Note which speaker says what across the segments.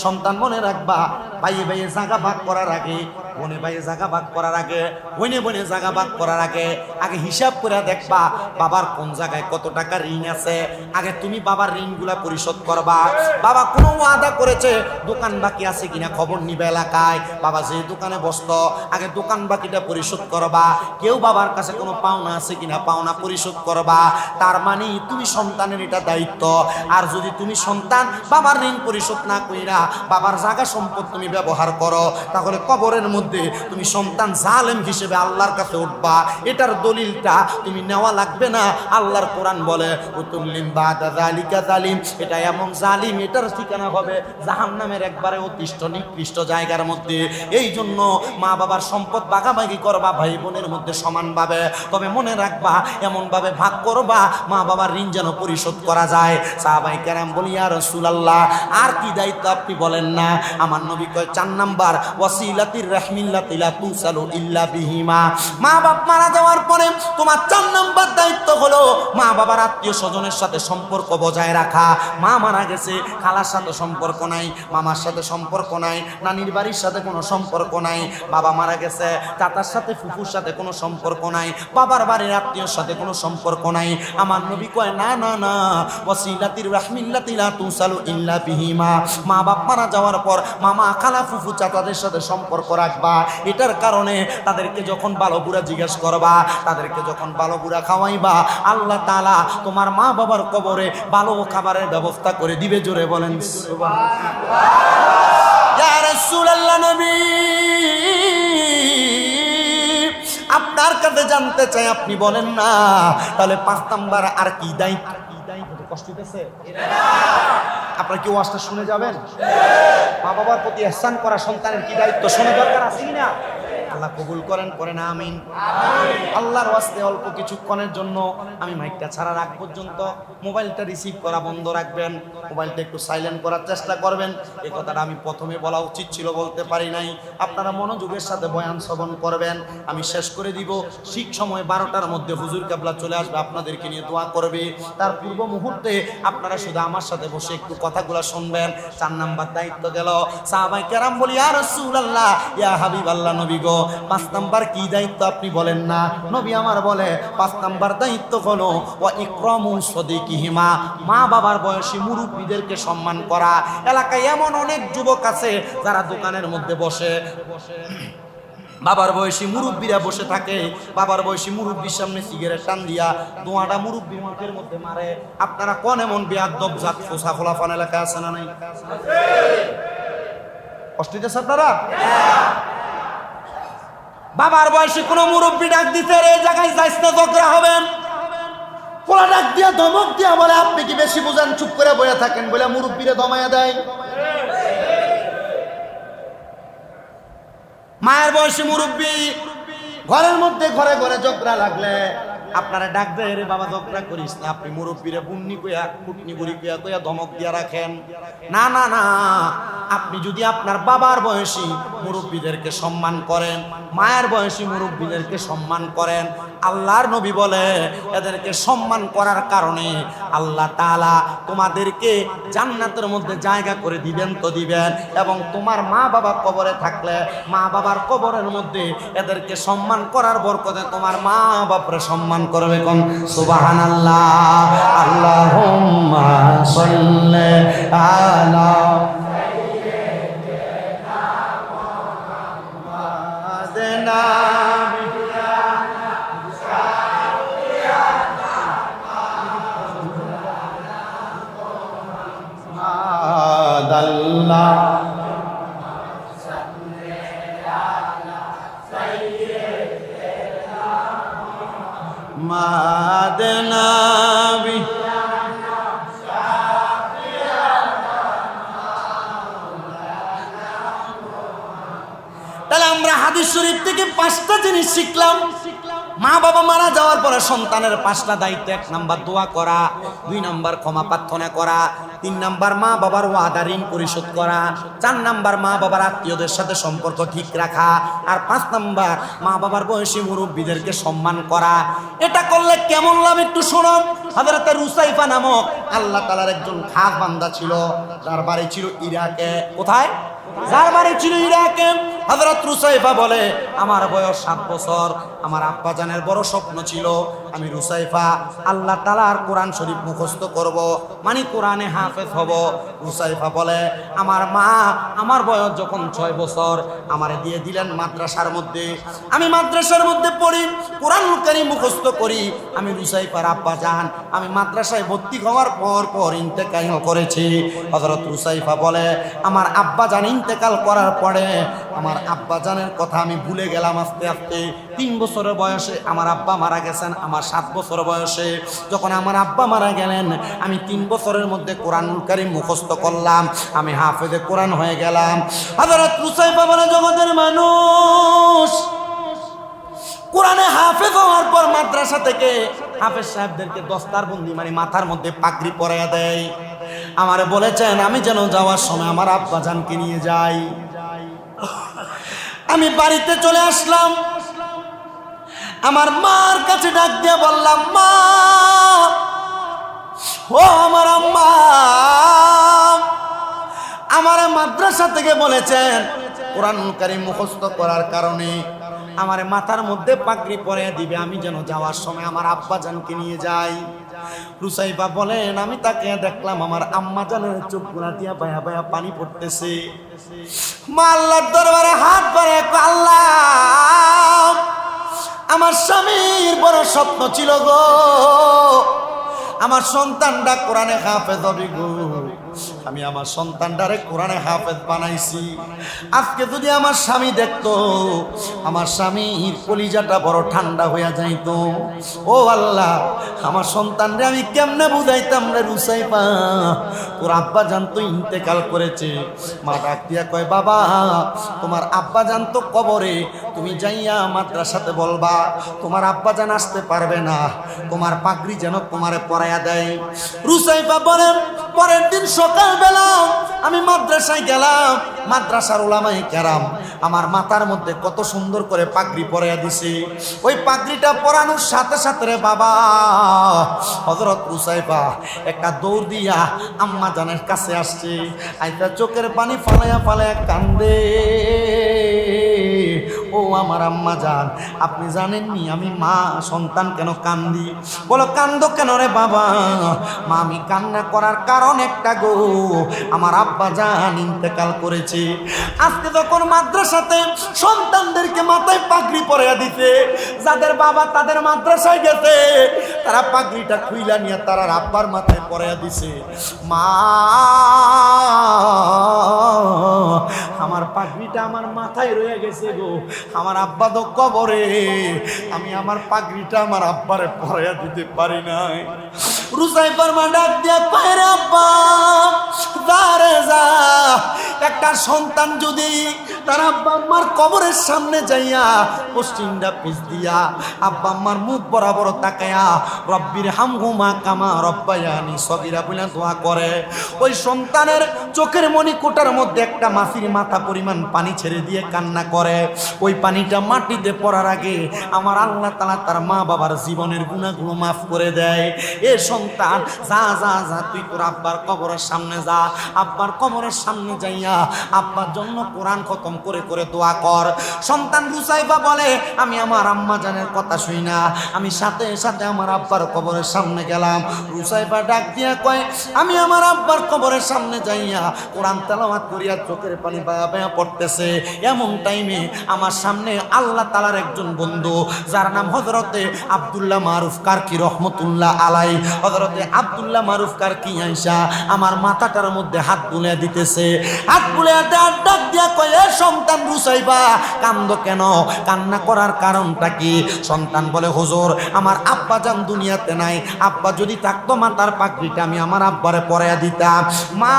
Speaker 1: সন্তান মনে রাখবা ভাইয়ে ভাইয়ে জাগা ভাগ করার আগে বনে ভাইয়ে জাগা ভাগ করার আগে, বনে বনে জাগা ভাগ করার আগে আগে হিসাব করে দেখবা বাবার কোন জায়গায় কত টাকা ঋণ আছে। আগে তুমি বাবার ঋণগুলা পরিশোধ করবা। বাবা কোনো ওয়াদা করেছে, দোকান বাকি আছে কিনা খবর নিবে এলাকায়। বাবা যে দোকানে বসতো, আগে দোকান বাকিটা পরিশোধ করবা। কেউ বাবার কাছে কোনো পাওনা আছে কিনা পাওনা পরিশোধ করবা। তার মানে তুমি সন্তানের এটা দায়িত্ব। আর যদি তুমি সন্তান বাবার ঋণ পরিশোধ না কইরা বাবার জায়গা সম্পদ তুমি ব্যবহার করো, তাহলে কবরের মধ্যে তুমি সন্তান জালেম হিসেবে আল্লাহর কাছে উঠবা। এটার দলিলটা তুমি নেওয়া লাগবে না। আল্লাহর কোরআন বলে উতুল্লিম বাদা জালিম। এটা এমন জালিম, এটার ঠিকানা হবে জাহান্নামের একবারে অতিষ্ঠ, নিকৃষ্ট জায়গার মধ্যে। এই জন্য মা বাবার সম্পদ বাগাবাগি করবা ভাই বোনের মধ্যে সমানভাবে। তবে মনে রাখবা, এমনভাবে ভাগ করবা মা বাবার ঋণ যেন পরিশোধ করা যায়। সাহাবাই কেরাম বলি আর রসুলাল্লাহ, আর কি দায়িত্ব আপনি বলেন না? আমার নবী কয়, চার নাম্বার, ওয়াসিলাতির রাহমিল্লাতিলা তুসালু ইল্লা বিহিমা। মা মারা যাওয়ার পরে তোমার চার নাম্বার দায়িত্ব হলো মা বাবার আত্মীয় স্বজনের সাথে সম্পর্ক বজায় রাখা। মা মারা গেছে, খালার সাথে সম্পর্ক নাই, মামার সাথে সম্পর্ক নাই, নানির বাড়ির সাথে কোনো সম্পর্ক নাই, বাবা মারা গেছে, চাচার সাথে, ফুফুর সাথে কোনো সম্পর্ক নাই, বাবার বাড়ির আত্মীয়র সাথে কোনো সম্পর্ক নাই। আমার নবী কয়, না না না মা বাপ মারা যাওয়ার পর মামা, খালা, ফুফু, চাচাদের সাথে সম্পর্ক রাখবা। এটার কারণে তাদেরকে যখন ভালো বুড়া জিজ্ঞেস করবা, তাদেরকে যখন ভালো বুড়া খাওয়াইবা, আল্লাহ তালা তোমার মা বাবার কবরে ভালো খাবারের ব্যবস্থা করে দিবে, জোরে বলেন আপনার কাছে জানতে চাই, আপনি বলেন না, তাহলে পাঁচ নাম্বার আর কি দায়িত্ব? কষ্ট আপনার কি ওয়াজটা শুনে যাবেন? মা বাবার প্রতি এহসান করা সন্তানের কি দায়িত্ব? শোনা দরকার আছে কিনা? আল্লাহ কবুল করেন করেন আমিন। আল্লাহর ওয়াস্তে অল্প কিছুক্ষণের জন্য আমি মাইকটা ছাড়া রাখ পর্যন্ত মোবাইলটা রিসিভ করা বন্ধ রাখবেন, মোবাইলটা একটু সাইলেন্ট করার চেষ্টা করবেন। এ কথাটা আমি প্রথমে বলা উচিত ছিল, বলতে পারি নাই। আপনারা মনোযোগের সাথে বয়ান শ্রবণ করবেন। আমি শেষ করে দিব। ঠিক সময় বারোটার মধ্যে হুজুর কাবলা চলে আসবে, আপনাদেরকে নিয়ে দোয়া করবে। তার পূর্ব মুহূর্তে আপনারা শুধু আমার সাথে বসে একটু কথাগুলো শুনবেন। চার নাম্বার দায়িত্ব গেল। সাহাবাই কেরাম বলি আর রসুল আল্লাহ ইয়া হাবিব আল্লাহ নবী গো। পাঁচ নাম্বার কি দায়িত্ব আপনি বলেন না? নবী আমার বলে, পাঁচ নাম্বার দায়িত্ব হলো ও ইক্রমু সদিকিহিমা, মা বাবার বয়সী মুরব্বীদেরকে সম্মান করা। এলাকায় এমন অনেক যুবক আছে যারা দোকানের মধ্যে বসে। বসে বাবার বয়সী মুরব্বীরা বসে থাকে। বাবার বয়সী মুরব্বীর সামনে সিগারেট টান দিয়া দোয়াটা মুরব্বীর মুখের মধ্যে মারে। আপনারা কোন এমন বেয়াদব জাত, ফোসা ফোলাফান এলাকা আছে না নাই? কষ্ট হইতেছে আপনারা? বাবার বয়সে কোনো মুরব্বী ডাক দিতে এই জায়গায় যাইস না, ঝগড়া হবেন পোলা ডাক দিয়া ধমক দিয়া বলে, আপনি কি বেশি বুঝান? চুপ করে বয়ে থাকেন, বলে মুরব্বীরে দমায়া দেয়। মায়ের বয়সী মুরব্বী ঘরের মধ্যে ঘরে ঘরে ঝগড়া লাগলে আপনারা ডাক দেয় রে বাবা ঝগড়া করিস না। আপনি মুরব্বীরা বুন্নি কইয়া কুটনি গুড়ি কইয়া কইয়া ধমক দিয়া রাখেন। না না না, আপনি যদি আপনার বাবার বয়সী মুরব্বীদেরকে সম্মান করেন, মায়ের বয়সী মুরব্বীদেরকে সম্মান করেন আল্লাহর নবী বলে, এদেরকে সম্মান করার কারণে আল্লাহ তাআলা তোমাদেরকে জান্নাতের মধ্যে জায়গা করে দিবেন তো দিবেন। এবং তোমার মা বাবা কবরে থাকলে মা বাবার কবরের মধ্যে এদেরকে সম্মান করার বরকতে তোমার মা বাপরে সম্মান করবে কোন? সুবহানাল্লাহ। আল্লাহুম্মা আল্লাহ আলা তাহলে আমরা হাদিস শরীফ থেকে পাঁচটা জিনিস শিখলাম। মা বাবা মারা যাওয়ার পরে সন্তানের পাঁচটা দায়িত্ব, এক নাম্বার দোয়া করা, দুই নাম্বার ক্ষমা প্রার্থনা করা তিন নাম্বার মা বাবার ওয়াদা ঋণ পরিশোধ করা, চার নাম্বার মা বাবার আত্মীয়দের সাথে সম্পর্ক ঠিক রাখা, আর পাঁচ নাম্বার মা বাবার বয়সী মুরব্বীদেরকে সম্মান করা। এটা করলে কেমন লাভ একটু শোনো। হাজারাতে রুসাইফা নামক আল্লাহ তালার একজন খাস বান্দা ছিল তার বাড়ি ছিল ইরাকে। কোথায়? যার বাড়ি ছিল ইরাকে। হযরত রুসাইফা বলে, আমার বয়স সাত বছর, আমার আব্বা জানের বড় স্বপ্ন ছিল, আমি রুসাইফা, আল্লাহ তালার কোরআন শরীফ মুখস্থ করব মানে কোরআনে হাফেজ হব। রুসাইফা বলে, আমার মা, আমার বয়স যখন ছয় বছর, আমারে দিয়ে দিলেন মাদ্রাসার মধ্যে। আমি মাদ্রাসার মধ্যে পড়ি, কোরআন কারি মুখস্থ করি। আমি রুসাইফার আব্বা জান আমি মাদ্রাসায় ভর্তি হওয়ার পর পর ইন্তেকাল করেছি। হজরত রুসাইফা বলে, আমার আব্বা জান ইন্তেকাল করার পরে আমার আব্বা জানের কথা আমি ভুলে গেলাম আস্তে আস্তে। তিন বছরের বয়সে আমার আব্বা মারা গেছেন, আমার সাত বছর বয়সে। যখন আমার আব্বা মারা গেলেন, আমি তিন বছরের মধ্যে কোরআনুল কারিম মুখস্থ করলাম, আমি হাফেজে কোরআন হয়ে গেলাম। হজরত রুসাইফা বলে জগতের মানুষ। কোরআনে হাফেজ হওয়ার পর মাদ্রাসা থেকে হাফেজ সাহেবদেরকে দস্তার বন্দি মানে মাথার মধ্যে পাগড়ি পরাইয়া দেয়। আমার বলেছেন, আমি যেন যাওয়ার সময় আমার আব্বা জানকে নিয়ে যাই। আমি বাড়িতে চলে আসলাম। আমার মার কাছে ডাক দিয়ে বললাম, মা, ও আমার আম্মা, আমার মাদ্রাসা থেকে বলেছেন, কোরআন কারিম মুখস্থ করার কারণে আমার মাথার মধ্যে পাগড়ি পরে দিবে, আমি যেন যাওয়ার সময় আমার আব্বা জানকে নিয়ে যাই। রুসাইবা বলেন, আমি তাকে দেখলাম আমার আম্মা জানের চোখগুলা দিয়া পানি পড়তেছে। মা দরবারে হাত বাড়ে আল্লাহ, আমার স্বামীর বড় স্বপ্ন ছিল গো। আমার সন্তানটা কোরআনে হাফেজ হবে গো। আমি আমার সন্তানটারে কোরআনে হাফেজ বানাইছি। আজকে যদি আমার স্বামী দেখতো, আমার স্বামীর কলিজাটা বড় ঠান্ডা হইয়া যাইতো। ও আল্লাহ, আমার সন্তানরে আমি কেমনে বুঝাইতাম রে রুসাইপা তোর আব্বা জানতো ইন্তেকাল করেছে। মা ডাক দিয়া কয়, বাবা, তোমার আব্বা জানতো কবরে তুমি যাইয়া মাদ্রাসাতে বলবা, তোমার আব্বা যেন আসতে পারবে না, তোমার পাগড়ি যেন তোমারে পরাইয়া দেয়। রুসাইফা বলেন, পরের দিন সকালবেলা আমি মাদ্রাসায় গেলাম, মাদ্রাসার ওলামাই কেরাম আমার মাথার মধ্যে কত সুন্দর করে পাগড়ি পরাইয়া দিছে। ওই পাগড়িটা পরানোর সাথে সাথে রে বাবা হজরত রুসাইফা একটা দৌড় দিয়া আম্মা জানের কাছে আসছে, আইতা চোখের পানি ফালাইয়া ফালাইয়া কান্দে। ও আমার আম্মা জান আপনি জানেননি আমি মা, সন্তান কেন কান্দি? বলো, কান্দ কেন রে বাবা? মা, আমি কান্না করার কারণ একটা গো। আমার আব্বা জান ইন্তেকাল করেছে। আজকে যখন মাদ্রাসাতে সন্তানদেরকে মাথায় পাগড়ি পরে দিতে যাদের বাবা তাদের মাদ্রাসায় গেছে, তারা পাগড়িটা খুইলা নিয়ে তারা আব্বার মাথায় পরে দিছে। মা, আমার পাগড়িটা আমার মাথায় রয়ে গেছে গো। আমার আব্বা তো কবরে। আমি আমার পাগড়িটা আমার আব্বারে পরাইয়া দিতে পারি নাই। রুসাই পারমা ডাক দিয়া পায়ের আব্বা যা, একটা সন্তান যদি তার আব্বা আম্মার কবরের সামনে যাইয়া পশ্চিমটা পিস দিয়া, আব্বা আম্মার মুখ বরাবর তাকায়া রব্বির কামা রব্বায়ানি করে। ওই সন্তানের চোখের মনি কোটার মধ্যে একটা মাসির মাথা পরিমাণ পানি ছেড়ে দিয়ে কান্না করে। ওই পানিটা মাটিতে পড়ার আগে আমার আল্লাহ তালা তার মা বাবার জীবনের গুণাগুলো মাফ করে দেয়। এ সন্তান, যা যা যা, তুই তোর আব্বার কবরের সামনে যা। আব্বার কবরের সামনে যাইয়া আব্বার জন্য কোরআন খতম করে করে দোয়া কর। সন্তান রুসাইবা বলে, আমি আমার আম্মা জানের কথা শুই না। আমি সাথে সাথে আমার আব্বার কবরের সামনে গেলাম। রুসাইবা ডাক দিয়া কয়, আমি আমার আব্বার কবরের সামনে যাইয়া কোরআন তেলাওয়াত করিয়া চোখের পানি বায়া বায়া পড়তেছে। এমন টাইমে আমার সামনে আল্লাহ তালার একজন বন্ধু, যার নাম হজরতে আবদুল্লাহ মারুফ কারকি রহমতুল্লাহ আলাই হজরতে আবদুল্লাহ মারুফ কারকি আইসা আমার মাথাটার মধ্যে হাত তুলে দিতেছে। হাত বলে ডাক ডাক দিয়া কয়ে, "এ সন্তান রুসাইবা কান্দ কেন? কান্না করার কারণটা কি? সন্তান বলে, হুজুর, আমার আব্বা যান দুনিয়াতে নাই। আব্বা যদি থাকতো, মাতার পাগড়িটা আমি আমার আব্বারে পরাইয়া দিতাম। মা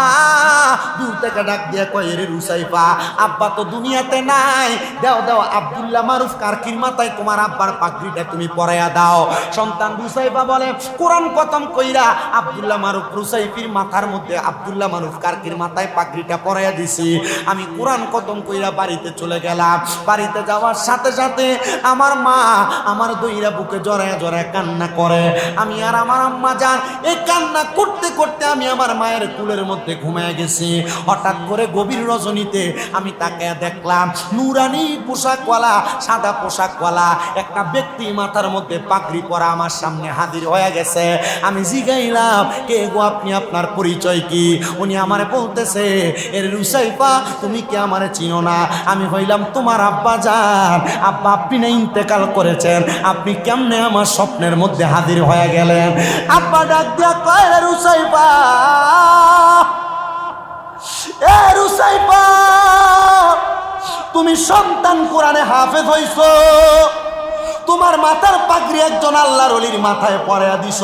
Speaker 1: দূর থেকে ডাক দিয়া কয়ে রে রুসাইবা আব্বা তো দুনিয়াতে নাই। দেও দেও, আব্দুল্লাহ মারুফ কারকির মাথায় তোমার আব্বার পাগড়িটা তুমি পরাইয়া দাও। সন্তান রুসাইবা বলে, কোরআন কতম কইরা আব্দুল্লাহ মারুফ রুসাইফির মাথার মধ্যে আব্দুল্লাহ মারুফ কারকির মাথায় পাগড়িটা পরাইয়া দিছি। আমি কোরআন কতম কইরা বাড়িতে চলে গেলাম। বাড়িতে যাওয়ার সাথে সাথে আমার মা আমার দইরা বুকে জড়ায় জড়ায় কান্না করে। আমি আর আমার আম্মা যান, এই কান্না করতে করতে আমি আমার মায়ের কুলের মধ্যে ঘুমিয়ে গেছি। হঠাৎ করে গভীর রজনীতে আমি তাকে দেখলাম। নুরানি পোশাকওয়ালা সাদা পোশাকওয়ালা একটা ব্যক্তি মাথার মধ্যে পাগড়ি পরা আমার সামনে হাজির হয়ে গেছে। আমি জিগাইলাম, কে গো আপনি? আপনার পরিচয় কি? উনি আমার বলতেছে, এর রুসাইফা, তুমি কি আমার চিনো না। আমি হইলাম তোমার আব্বা যান আব্বা, আপনি না ইন্তেকাল করেছেন। আপনি কেমনে আমার স্বপ্নের মধ্যে হাজির হয়ে গেলেন? আব্বা ডাক দিয়া কয় রে রুসাইফা! এ রুসাইফা! তুমি সন্তান কোরআনে হাফেজ হইছো। তোমার মাথার পাগড়ি একজন আল্লাহর অলির মাথায় পরে দিস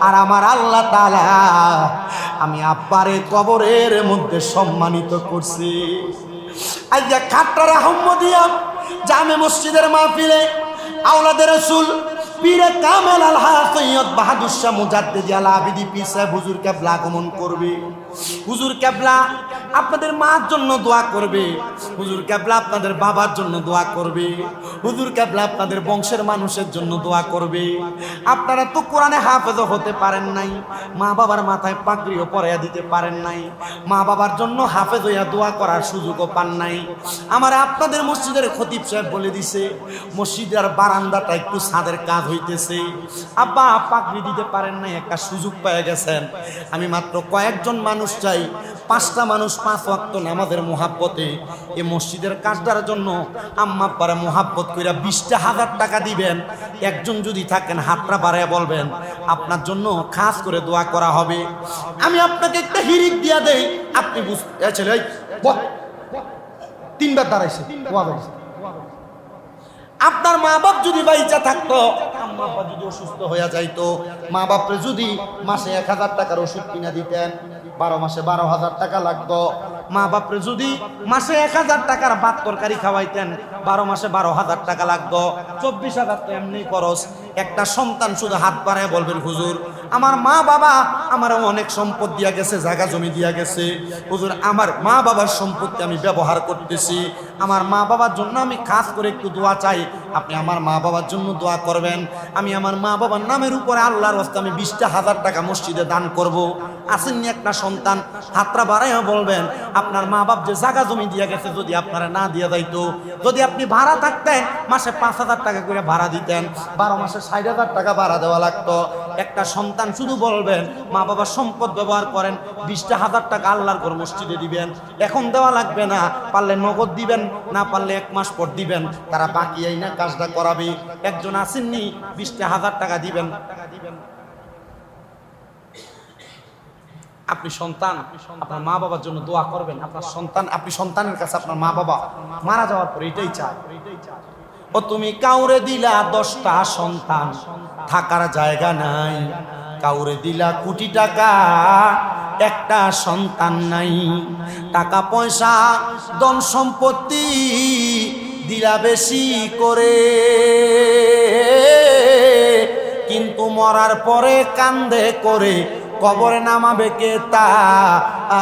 Speaker 1: আর আমার আল্লাহ তালা আমি আব্বারে কবরের মধ্যে সম্মানিত করছি। আইয়া খাট্টার আহম্মদিয়া জামে মসজিদের মাহফিলে, আওলাদের রসুল, পীরে কামেল আল সৈয়দ বাহাদুর শাহ মুজাদ্দিদ আল আবিদি পীর সাহেব হুজুর কেবলা আগমন করবে। হুজুর কেবলা আপনাদের মার জন্য দোয়া করবে। হুজুর কেবলা আপনাদের বাবার জন্য দোয়া করবে। হুজুর কেবলা আপনাদের বংশের মানুষের জন্য দোয়া করবে। আপনারা তো কোরআনে হাফেজ হতে পারেন নাই, মা বাবার মাথায় পাগড়িও পরাইয়া দিতে পারেন নাই, মা বাবার জন্য হাফেজ হইয়া দোয়া করার সুযোগও পান নাই। আমার আপনাদের মসজিদের খতিব সাহেব বলে দিছে, মসজিদের বারান্দাটা একটু ছাদের কাজ হইতেছে। আব্বা, পাগড়ি দিতে পারেন নাই, একটা সুযোগ পেয়ে গেছেন। আমি মাত্র কয়েকজন মানুষ চাই পাঁচটা মানুষ পাঁচ ওয়াক্ত নামাজের মোহাব্বতে। এই মসজিদের কাজটার জন্য আম্মা পারে মোহাব্বত কইরা বিশটা হাজার টাকা দিবেন। একজন যদি থাকেন হাতটা বাড়ায় বলবেন আপনার জন্য খাস করে দোয়া করা হবে। আমি আপনাকে একটা হিরিক দিয়া দেই। আপনি বুঝতে এই, তিনবার দাঁড়াইছে আপনার মা বাপ যদি বাইচা থাকতো আম্মা আব্বা যদি অসুস্থ হয়ে যাইতো মা বাপরে যদি মাসে এক হাজার টাকার ওষুধ কিনা দিতেন, বারো মাসে বারো হাজার টাকা লাগতো। মা বাপরে যদি মাসে এক হাজার টাকার ভাত তরকারি খাওয়াইতেন, বারো মাসে বারো হাজার টাকা লাগতো। চব্বিশ হাজার তো এমনি খরচ। একটা সন্তান শুধু হাত বাড়ায় বলবেন, হুজুর আমার মা বাবা আমার অনেক সম্পদ দিয়া গেছে, জায়গা জমি দিয়া গেছে। হুজুর, আমার মা বাবার সম্পত্তি আমি ব্যবহার করতেছি। আমার মা বাবার জন্য আমি কাজ করে একটু দোয়া চাই। আপনি আমার মা বাবার জন্য দোয়া করবেন। আমি আমার মা বাবার নামের উপরে আল্লাহর হস্তে আমি বিশটা হাজার টাকা মসজিদে দান করব। আসেননি একটা সন্তান, হাতরা বাড়াইয়া বলবেন, আপনার মা বাপ যে জায়গা জমি দিয়া গেছে, যদি আপনারা না দিয়ে যাইতো, যদি আপনি ভাড়া থাকতেন, মাসে পাঁচ হাজার টাকা করে ভাড়া দিতেন, বারো মাসে ষাট হাজার টাকা ভাড়া দেওয়া লাগতো। একটা সন্তান শুধু বলবেন, মা বাবার সম্পদ ব্যবহার করেন, বিশটা হাজার টাকা আল্লাহর ঘর মসজিদে দিবেন। এখন দেওয়া লাগবে না, পারলে নগদ দিবেন, না পারলে এক মাস পর দিবেন। তারা বাকি এই না কাজটা করাবে। একজন আসেননি বিশটা হাজার টাকা দিবেন। আপনি সন্তান, আপনার মা বাবার জন্য দোয়া করবেন। আপনার সন্তান, আপনি সন্তানের কাছে আপনার মা বাবা মারা যাওয়ার পর এটাই চায়। ও তুমি কাউরে দিলা দশটা সন্তান, থাকার জায়গা নাই। কাউরে দিলা কোটি টাকা, একটা সন্তান নাই। টাকা পয়সা, ধন সম্পত্তি দিলা বেশি করে। কিন্তু মরার পরে কান্দে করে, কবরে নামাবে কে তা?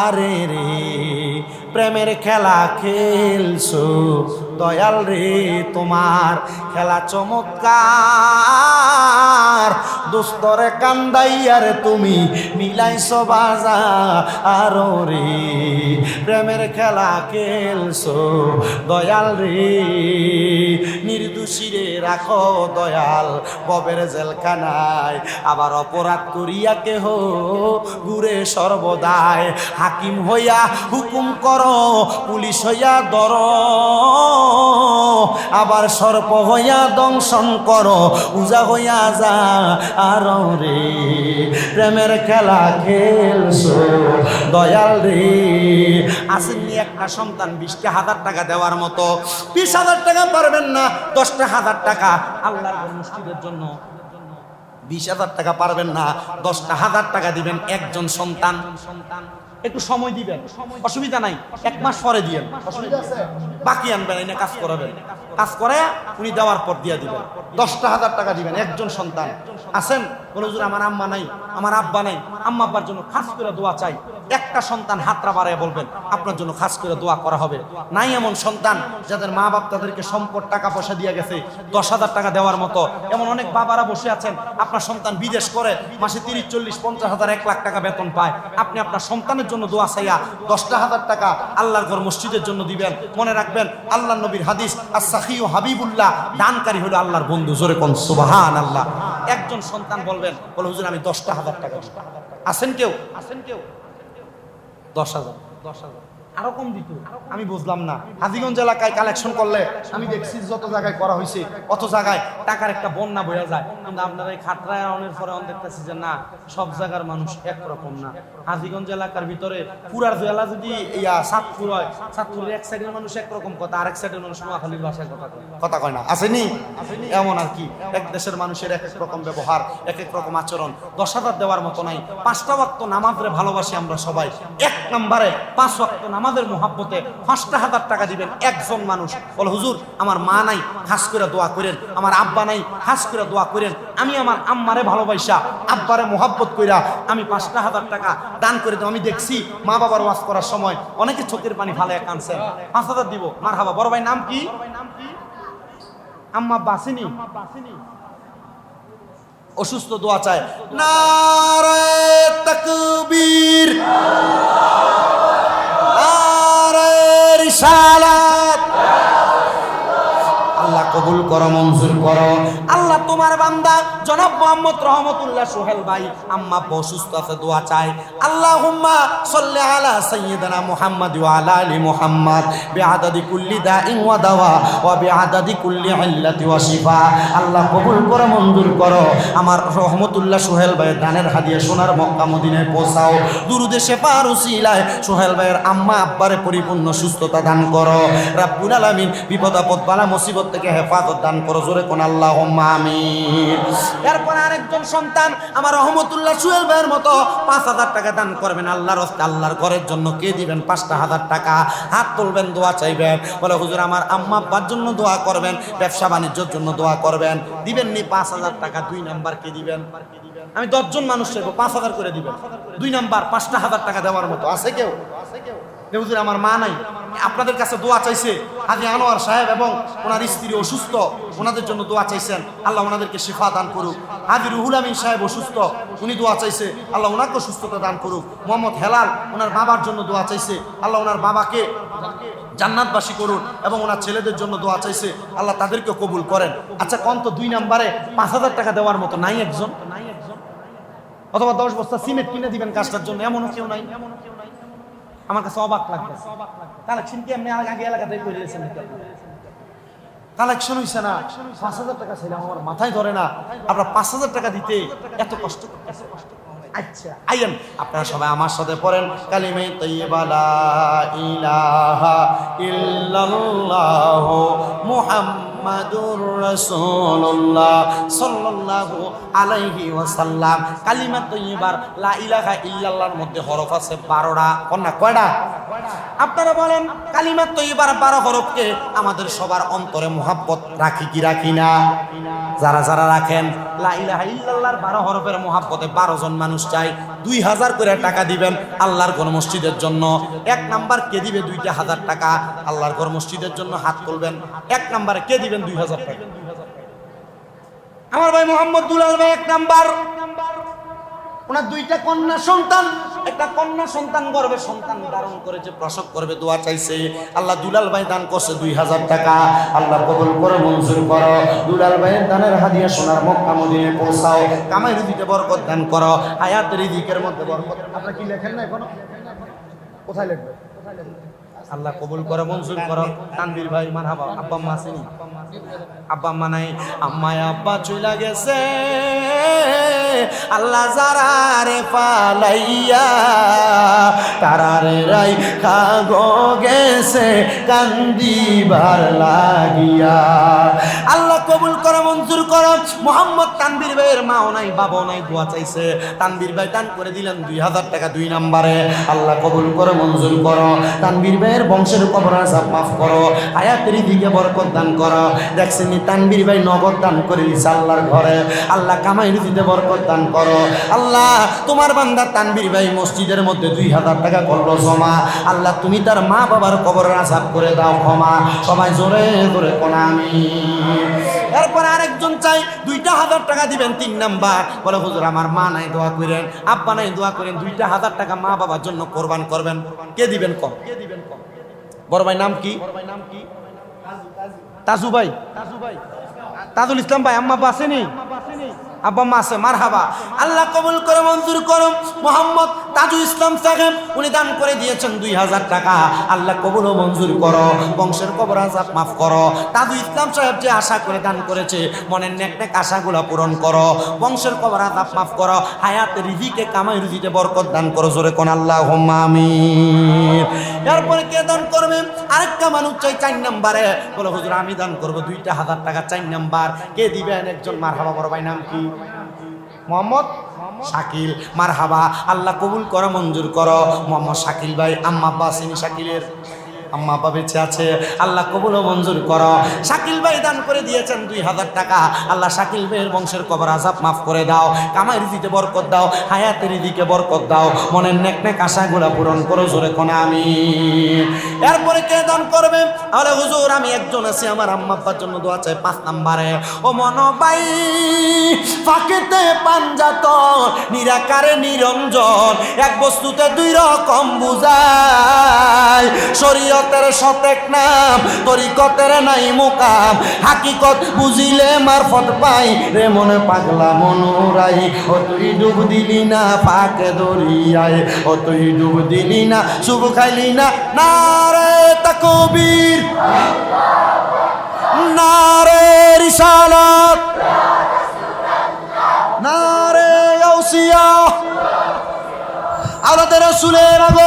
Speaker 1: আরে রে, প্রেমের খেলা খেলছো, দয়াল রে তোমার খেলা চমৎকার। দোস্তরে কান্দাইয়ার তুমি মিলাইছো বাজা আরও রে। প্রেমের খেলা খেলছো দয়াল রে। নির্দোষী রে রাখো দয়াল, ববের জেলখানায় আবার অপরাধ করিয়া কেহ ঘুরে সর্বদায়। হাকিম হইয়া হুকুম করো, পুলিশ হইয়া দর আবার সর্প হইয়া দংশন করো, উজা হইয়া যা আর রে, প্রেমের খেলা খেলছো, দয়াল রে। আসেননি একটা সন্তান বিশটা হাজার টাকা দেওয়ার মতো। বিশ হাজার টাকা পারবেন না, দশটা হাজার টাকা আল্লাহর ঘর মসজিদের জন্য। বিশ হাজার টাকা পারবেন না, দশটা হাজার টাকা দিবেন একজন সন্তান। সন্তান একটু সময় দিবেন, অসুবিধা নাই, এক মাস পরে আছে বাকি আনবেন, এনে কাজ করাবেন। কাজ করে, উনি দেওয়ার পর দিয়ে দিবেন। দশটা হাজার টাকা দিবেন, একজন সন্তান। আছেন? বলে, হুজুর, আমার আম্মা নাই, আমার আব্বা নাই, আম্মা আব্বার জন্য খাস করে দোয়া চাই। একটা সন্তান হাতরা বাড়ায় বলবেন, আপনার জন্য খাস করে দোয়া করা হবে। নাই এমন সন্তান যাদের মা বাপ তাদেরকে সম্পদ, টাকা, পয়সা দিয়ে গেছে, দশ হাজার টাকা দেওয়ার মতো। এমন অনেক বাবারা বসে আছেন, আপনার সন্তান বিদেশ করে মাসে তিরিশ, চল্লিশ, পঞ্চাশ হাজার, এক লাখ টাকা বেতন পায়। আপনি আপনার সন্তানের জন্য দোয়া চাইয়া দশটা হাজার টাকা আল্লাহর ঘর মসজিদের জন্য দিবেন। মনে রাখবেন আল্লাহ নবীর হাদিস আর সাহি ও হাবিবুল্লাহ, দানকারী হলো আল্লাহর বন্ধু, জোরে কোন সুবাহান আল্লাহ একজন সন্তান বলবেন, বলে, হুজুর, আমি দশটা হাজার টাকা আছেন কেউ? আছেন কেউ? দশ হাজার দশ হাজার। আরও কম দিত। আমি বুঝলাম না। হাজিগঞ্জ এলাকায় কালেকশন করলে আমি দেখছি যত জায়গায় করা হয়েছে অত জায়গায় টাকার একটা বন্যা যায়। কিন্তু আপনারা এই অনের পরে অন দেখতেছি যে না সব জায়গার মানুষ একরকম না। হাজিগঞ্জ এলাকার ভিতরে পুরার জেলা যদি ইয়া সাতপুর হয় সাতপুরের এক সাইডের মানুষ একরকম কথা আরেক সাইডের মানুষ নোয়াখালীর ভাষায় কথা কথা কয় না। আসেনি? এমন আর কি। এক দেশের মানুষের এক এক রকম ব্যবহার এক এক রকম আচরণ। দশ হাজার দেওয়ার মতো নাই। পাঁচটা ওয়াক্ত নামাজরে ভালোবাসি আমরা সবাই। এক নম্বরে পাঁচ ওয়াক্ত নামাজের মোহাব্বতে পাঁচটা হাজার টাকা দিবেন একজন মানুষ। বলে, হুজুর, আমার মা নাই, খাস করে দোয়া করেন। আমার আব্বা নাই, খাস করে দোয়া করেন। আমি আমার আম্মারে ভালোবাসা, আব্বারে মোহাব্বত কইরা আমি পাঁচটা হাজার টাকা দান করে দেব। আমি দেখছি মা বাবার ওয়াজ করার সময় অনেকে চোখের পানি ভালো কানছেন পাঁচ হাজার দিব মার হাবা বড় ভাই নাম কি? আম্মা বাসিনি। অসুস্থ দোয়া চায়। নারায় তাকবীর। নারায় আল্লাহ কবুল করো মঞ্জুর করো। আল্লাহ তোমার বান্দা জনাব মোহাম্মদ রহমতুল্লাহ সোহেল ভাই, আম্মা অসুস্থ আছে, দোয়া চাই। আল্লাহ সাল্লি আলা সাইয়্যিদানা মুহাম্মদ ওয়া আলা আলি মুহাম্মদ। বিআদাদি কুল্লি দাইন ওয়া দাওয়া ওয়া বিআদাদি কুল্লি ইল্লাতি ওয়া শিফা। আল্লাহ কবুল করো, মঞ্জুর করো। আমার রহমতুল্লাহ সোহেল ভাইয়ের দানের হাদিয়া সোনার মক্কা মদিনায় পৌঁছাও। দুরুদে শেফার উসিলায় সোহেল ভাইয়ের আম্মা আব্বারে পরিপূর্ণ সুস্থতা দান করো। রাব্বুল আলামিন বিপদ আপদ বালা মুসিবত থেকে হেফাজত দান করো। জোরে কোন আল্লাহ আমিন। এরপর আরেকজন সন্তান আমার রহমতুল্লাহ সুহেল ভাইয়ের মতো পাঁচ হাজার টাকা দান করবেন আল্লাহর আল্লাহর ঘরের জন্য কে দিবেন? পাঁচটা হাজার টাকা। হাত তুলবেন, দোয়া চাইবেন। বলে, হুজুর, আমার আম্মা আব্বার জন্য দোয়া করবেন, ব্যবসা বাণিজ্যের জন্য দোয়া করবেন। দিবেন নি পাঁচ হাজার টাকা, দুই নাম্বার কে দিবেন? আমি দশজন মানুষ চাইব, পাঁচ হাজার করে দিবেন। দুই নাম্বার, পাঁচটা হাজার টাকা দেওয়ার মতো আছে কেউ আছে কেউ? হুজুর আমার মা নাই। আপনাদের কাছে দোয়া চাইছে হাজি আনোয়ার সাহেব এবং ওনার স্ত্রী অসুস্থ, ওনাদের জন্য দোয়া চাইছেন। আল্লাহ ওনাদেরকে শিফা দান করুক। হাজি রুহুল আমিন সাহেব অসুস্থ, উনি দোয়া চাইছে, আল্লাহ ওনাকে সুস্থতা দান করুক। মোহাম্মদ হেলাল ওনার বাবার জন্য দোয়া চাইছে, আল্লাহ ওনার বাবাকে জান্নাতবাসী করুন এবং ওনার ছেলেদের জন্য দোয়া চাইছে, আল্লাহ তাদেরকে কবুল করেন। আচ্ছা কম তো দুই নাম্বারে পাঁচ হাজার টাকা দেওয়ার মতো নাই একজন? অথবা দশ বস্তা সিমেন্ট কিনে দিবেন কাজটার জন্য এমনও কেউ নাই এমনও কেউ নাই? আমার কাছে অবাক লাগবে। কালেকশন কি এমনি আগে এলাকাতে করে দিয়েছেন কালেকশন হইছে না। পাঁচ হাজার টাকা ছিলাম আমার মাথায় ধরে না। আপনার পাঁচ হাজার টাকা দিতে এত কষ্ট আচ্ছা আইয়েন। আপনারা সবাই আমার সাথে পড়েন। কালিমে তৈয়বা লা ইলাহা ইল্লাল্লাহ মুহাম্মাদুর রাসূলুল্লাহ সাল্লাল্লাহু আলাইহি ওয়াসাল্লাম। কালিমা তৈবার লা ইলাহা ইল্লাল্লাহর মধ্যে হরফ আছে 12টা কন্যা, কয়টা? আপনারা বলেন, কালিমা তৈয়বার 12 হরফকে আমাদের সবার অন্তরে মোহাব্বত রাখি কি রাখি না? যারা যারা রাখেন লা ইলাহা ইল্লাল্লাহর 12 হরফের মোহাব্বতে 12 জন মানুষ চাই, দুই হাজার করে টাকা দিবেন আল্লাহর ঘর জন্য। এক নাম্বার কে দিবে দুইটা হাজার টাকা, আল্লাহর ঘর জন্য হাত তুলবেন। এক নাম্বারে কে দিবেন দুই হাজার টাকা? আমার ভাই মোহাম্মদ দুলাল ভাই, এক নাম্বার। ওনার দুইটা কন্যা সন্তান, একটা কন্যা সন্তান গর্বে সন্তান ধারণ করেছে, প্রসব করবে, দোয়া চাইছে। আল্লাহ দুলাল ভাই দান করছে দুই হাজার টাকা। আল্লাহ কবুল করে, মঞ্জুর করো। দুলাল ভাইয়ের দানের হাদিয়া সোনার মক্কা মদিনে পৌঁছাও। কামাই রুদিতে বরকত দান করো। হায়াত রিদিকের মধ্যে বরকত। আপনারা কি লেখেন না এখনও? কোথায় লিখবে আল্লাহ কবুল করে, মঞ্জুর করো। তানবীর ভাই মানহাবা আব্বা আম্মা আসেনি আব্বা আম্মা নাই। আম্মায় আব্বা চইলা গেছে। আল্লাহ যারা রে পালাইয়া তারারে রাই খাগো গেছে কান্দিবার লাগিয়া। আল্লাহ কবুল করো, মঞ্জুর করো। মোহাম্মদ তানবীর ভাইয়ের মাও নাই, বাবাও নাই দোয়া চাইছে। তানবীর ভাই দান করে দিলেন দুই হাজার টাকা দুই নাম্বারে। আল্লাহ কবুল করো, মঞ্জুর করো। তানবীর ভাইয়ের বংশের কবর আসাব মাফ করো। আয়াতের দিকে বরকত দান করো। দেখছেন তানবীর ভাই নগদ দান করে দিছে আল্লাহর ঘরে। আল্লাহ কামাই রুজিতে বরকত দান করো। আল্লাহ, তোমার বান্দা তানবীর ভাই মসজিদের মধ্যে দুই হাজার টাকা করল জমা। আল্লাহ, তুমি তার মা বাবার কবর আসাব করে দাও ক্ষমা। সবাই জোরে জোরে কোন আমি এরপর আরেকজন চাই, দুইটা হাজার টাকা দিবেন, তিন নাম্বার। বলে, হুজুর, আমার মা নাই, দোয়া করেন। আব্বা নাই, দোয়া করেন। দুইটা হাজার টাকা মা বাবার জন্য কোরবান করবেন। কে দিবেন কম? বড় ভাই, নাম কি? তাজু ভাই। তাজুল ইসলাম ভাই, আম্মা বাসেনি আব্বা মা আছে মার হাবা আল্লাহ কবুল করে, মঞ্জুর করো। মোহাম্মদ তাজু ইসলাম সাহেব, উনি দান করে দিয়েছেন দুই হাজার টাকা। আল্লাহ কবুল ও মঞ্জুর করো। বংশের কবর আজাব মাফ করো। তাজু ইসলাম সাহেব যে আশা করে দান করেছে, মনের নেক নেক আশাগুলো পূরণ করো। বংশের কবর আজাব মাফ করো। হায়াত রিজিকে, কামাই রুজিতে বরকত দান করো জোরে কোন আল্লাহ আমি এরপরে কে দান করবে? আরেকটা মানুষ চাই চার নাম্বারে। বলে, হুজুর, আমি দান করব দুইটা হাজার টাকা চার নাম্বার। কে দিবেন? একজন মার হাবা বড় ভাই, নাম কি? মোহাম্মদ? শাকিল মার হাবা আল্লাহ কবুল করো, মঞ্জুর করো। মোহাম্মদ শাকিল ভাই, আম্মা বাসিন শাকিলের। আম্মা আব্বা বেঁচে আছে, আল্লাহ কবুল মঞ্জুর করো। শাকিল ভাই দান করে দিয়েছেন দুই হাজার টাকা। আল্লাহ শাকিল ভাইয়ের বংশের কবর আজাব মাফ করে দাও কামাই রুজিতে বরকত দাও, হায়াতের দিকে বরকত দাও, মনের নেক নেক আশাগুলা পূরণ করো জোরে কোনা আমি এরপরে কে দান করবে? আরে হুজুর, আমি একজন আছি, আমার আম্মা আব্বার জন্য দোয়া চাই পাঁচ নাম্বারে। ও মনবাই, ফাঁকেতে পাঞ্জাত, নিরাকারে নিরঞ্জন, এক বস্তুতে দুই রকম বুঝায় শরীয়তের সতেক নাম, তরিকতের নাই মুকাম। হাকিকত বুঝিলে মারফত পাই রে মনে পাগলা মনোরাই। ও তুই ডুব দিলি না পাকে দরিয়ায়, ও তুই ডুব দিলি না শুভ খাইলি না। না রে তকবীর, নারে রিসালাত, নারে গাউসিয়া। আলাদা রসুলের আগমন